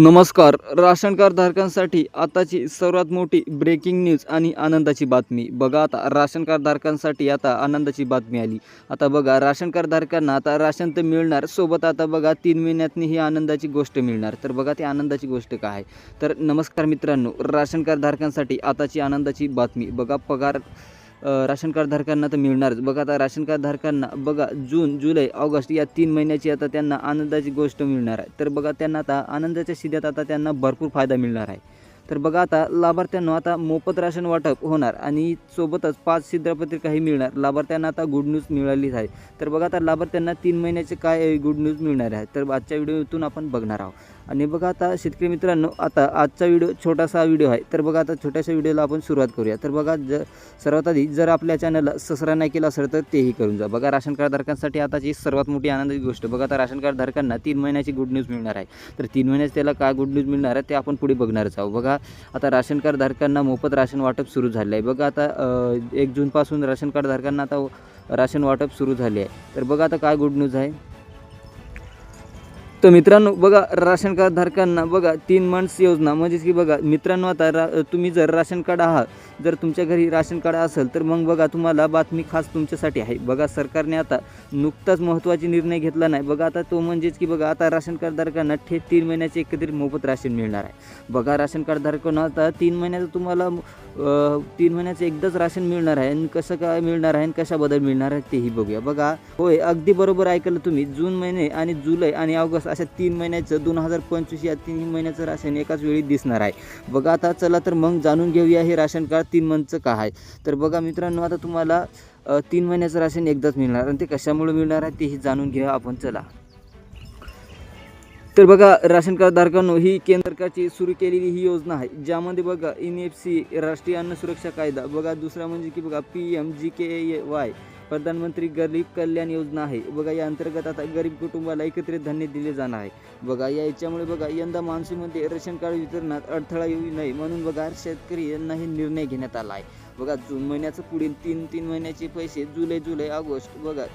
नमस्कार. Ration card धारकांसाठी आताची सर्वात मोठी ब्रेकिंग न्यूज आणि आनंदाची बातमी. बघा आता राशन कार्ड धारकांसाठी आता आनंदाची बातमी आली. आता बघा राशन कार्ड धारकांना आता राशन तर मिळणार सोबत आता बघा तीन महिन्यातनी ही आनंदाची गोष्ट मिळणार. तर बघा ती आनंदाची गोष्ट काय आहे. तर नमस्कार मित्रांनो राशन कार्ड धारकांसाठी आताची आनंदाची बातमी. बघा पगार राशन कार्डधारकांना तर मिळणारच. बघा आता राशन कार्डधारकांना बघा जून जुलै ऑगस्ट या तीन महिन्याची आता त्यांना आनंदाची गोष्ट मिळणार आहे. तर बघा त्यांना आता आनंदाच्या शिद्यात आता त्यांना भरपूर फायदा मिळणार आहे. तर बघा आता लाभार्थ्यांना आता मोफत राशन वाटप होणार आणि सोबतच पाच शिद्रपत्रिकाही मिळणार. लाभार्थ्यांना आता गुड न्यूज मिळालीच आहे. तर बघा आता लाभार्थ्यांना तीन महिन्याचे काय गुड न्यूज मिळणार आहे. तर आजच्या व्हिडिओतून आपण बघणार आहोत. आणि बघा आता शेतकरी मित्रांनो आता आजचा व्हिडिओ छोटासा व्हिडिओ आहे. तर बघा आता छोट्याशा व्हिडिओला आपण सुरुवात करूया. तर बघा ज सर्वात आधी जर आपल्या चॅनलला सबस्क्राईब नाही केला असेल तर तेही करून जा. बघा राशन कार्ड धारकांसाठी आताची सर्वात मोठी आनंदाची गोष्ट बघा आता राशन कार्ड धारकांना तीन महिन्याची गुड न्यूज मिळणार आहे. तर तीन महिन्यात त्याला काय गुड न्यूज मिळणार आहे ते आपण पुढे बघणारच आहोत. बघा आता राशन कार्ड धारकांना मोफत राशन वाटप सुरू झालं आहे. बघा आता एक जूनपासून राशन कार्ड धारकांना आता राशन वाटप सुरू झाले आहे. तर बघा आता काय गुड न्यूज आहे. तर मित्रांनो बघा राशन कार्ड धारकांना बघा तीन मंथ्स योजना. म्हणजेच की बघा मित्रांनो आता रा तुम्ही जर राशन कार्ड आहात जर तुमच्या घरी राशन कार्ड असेल तर मग बघा तुम्हाला बातमी खास तुमच्यासाठी आहे. बघा सरकारने आता नुकताच महत्त्वाची निर्णय घेतला नाही. बघा आता तो म्हणजेच की बघा आता राशन कार्डधारकांना थेट तीन महिन्याचे एकत्रित मोफत राशन मिळणार आहे. बघा राशन कार्डधारकांना आता तीन महिन्याचं तुम्हाला तीन महिन्याचं एकदाच राशन मिळणार आहे. आणि कसं काय मिळणार आहे आणि कशाबद्दल मिळणार आहे तेही बघूया. बघा होय अगदी बरोबर ऐकलं तुम्ही. जून महिने आणि जुलै आणि ऑगस्ट अशा तीन महिन्याचं दोन हजार पंचवीस या तीन महिन्याचं राशन एकाच वेळी दिसणार आहे. बघा आता चला तर मग जाणून घेऊया हे राशन कार्ड तीन मंथचं का आहे. तर बघा मित्रांनो आता तुम्हाला तीन महिन्याचं राशन एकदाच मिळणार आणि ते कशामुळे मिळणार आहे तेही जाणून घेऊया आपण. चला. तर बघा राशन कार्ड धारकांनो ही केंद्र सरकारची सुरू केलेली ही योजना आहे ज्यामध्ये बघा एन एफ सी राष्ट्रीय अन्न सुरक्षा कायदा बघा दुसरा म्हणजे की बघा P M G K Y प्रधानमंत्री गरीब कल्याण योजना आहे. बघा या अंतर्गत आता गरीब कुटुंबाला एकत्रित धान्य दिले जाणार आहे. बघा या याच्यामुळे बघा यंदा मान्सूनमध्ये रेशन कार्ड वितरणात अडथळा येऊ नये म्हणून बघा शेतकरी यांना हे निर्णय घेण्यात आला आहे. बघा जून महिन्याचं पुढील तीन तीन महिन्याचे पैसे जुलै जुलै ऑगस्ट बघा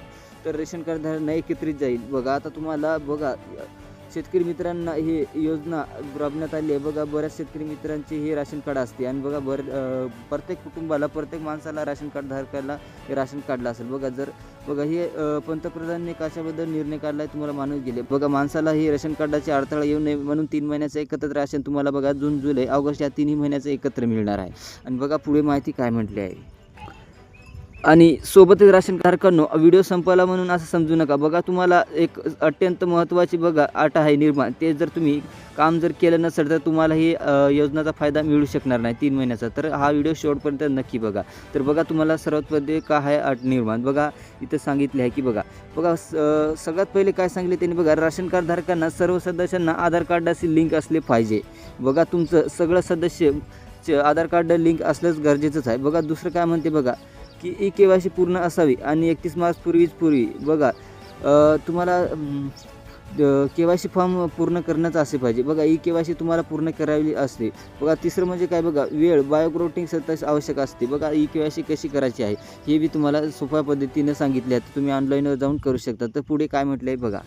तर रेशन कार्डधारकांना एकत्रित जाईल. बघा आता तुम्हाला बघा शेतकरी मित्रांना ही योजना राबण्यात आली आहे. बघा बऱ्याच शेतकरी मित्रांची हे राशन कार्ड असते. आणि बघा बर प्रत्येक कुटुंबाला प्रत्येक माणसाला राशन कार्ड धारकाला हे राशन कार्डला असेल. बघा जर बघा हे पंतप्रधानांनी कशाबद्दल निर्णय काढला आहे तुम्हाला माणूस गेले. बघा माणसाला हे राशन कार्डाचे अडथळा येऊ नये म्हणून तीन महिन्याचं एकत्र राशन तुम्हाला बघा जून जुलै ऑगस्ट या तिन्ही महिन्याचं एकत्र मिळणार आहे. आणि बघा पुढे माहिती काय म्हटली आहे. आणि सोबतच राशन धारकांनो व्हिडिओ संपला म्हणून असं समजू नका. बघा तुम्हाला एक अत्यंत महत्त्वाची बघा आट आहे निर्माण. ते जर तुम्ही काम जर केलं नसेल तर तुम्हाला ही योजनाचा फायदा मिळू शकणार नाही तीन महिन्याचा. तर हा व्हिडिओ शेवटपर्यंत नक्की बघा. तर बघा तुम्हाला सर्वात पहिले का आहे अट निर्माण? बघा इथं सांगितले आहे की बघा. बघा स- सगळ्यात पहिले काय सांगितले त्यांनी बघा राशन कार्ड धारकांना सर्व सदस्यांना आधार कार्डाशी लिंक असले पाहिजे. बघा तुमचं सगळं सदस्य आधार कार्ड लिंक असलंच गरजेचंच आहे. बघा दुसरं काय म्हणते बघा की ई के वाय सी पूर्ण असावी आणि एकतीस मार्चपूर्वीच पूर्वी. बघा तुम्हाला के वाय सी फॉर्म पूर्ण करण्याचा असे पाहिजे. बघा ई के वाय सी तुम्हाला पूर्ण करावी असते. बघा तिसरं म्हणजे काय बघा वेळ बायोग्रोटिंग सतत आवश्यक असते. बघा ई के वाय सी कशी करायची आहे हे बी तुम्हाला सोप्या पद्धतीनं सांगितले आहे. तुम्ही ऑनलाईनवर जाऊन करू शकता. तर पुढे काय म्हटलं आहे बघा.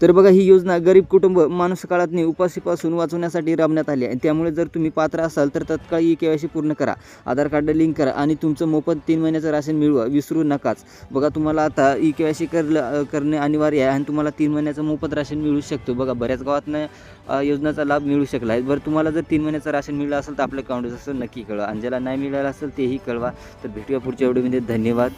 तर बघा ही योजना गरीब कुटुंब माणूस काळातनी उपाशीपासून वाचवण्यासाठी राबण्यात आली आहे. त्यामुळे जर तुम्ही पात्र असाल तर तत्काळ ई के वाय सी पूर्ण करा. आधार कार्ड लिंक करा आणि तुमचं मोफत तीन महिन्याचं राशन मिळवा. विसरू नकाच. बघा तुम्हाला आता ई के वाय सी करलं करणे अनिवार्य आहे आणि तुम्हाला तीन महिन्याचं मोफत राशन मिळू शकतो. बघा बऱ्याच गावातनं योजनाचा योजनेचा लाभ मिळू शकला आहे. बरं तुम्हाला जर तीन महिन्याचं राशन मिळलं असेल तर आपल्या अकाउंट असं नक्की कळवा. आणि ज्याला नाही मिळालं असेल तेही कळवा. तर भेटूया पुढच्या व्हिडिओमध्ये. धन्यवाद.